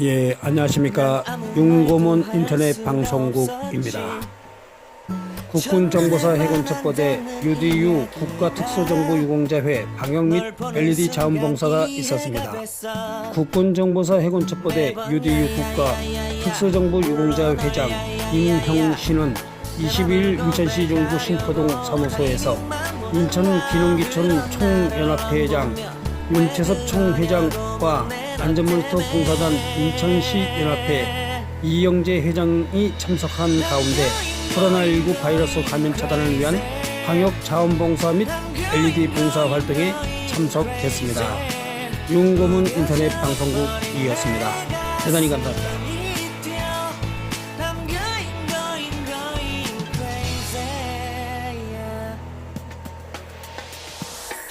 예, 안녕하십니까. 윤고문 인터넷 방송국입니다. 국군정보사 해군첩보대 UDU 국가특수정보 유공자회 방역 및 LED 자원봉사가 있었습니다. 국군정보사 해군첩보대 UDU 국가 특수정보 유공자 회장 임형신은 20일 인천시 중구 신포동 사무소에서 인천 기농기촌 총연합회장 윤채섭 총회장과 안전모니터 봉사단 인천시 연합회 이영재 회장이 참석한 가운데 코로나19 바이러스 감염 차단을 위한 방역 자원봉사 및 LED 봉사 활동에 참석했습니다. 윤고문 인터넷 방송국이었습니다. 대단히 감사합니다.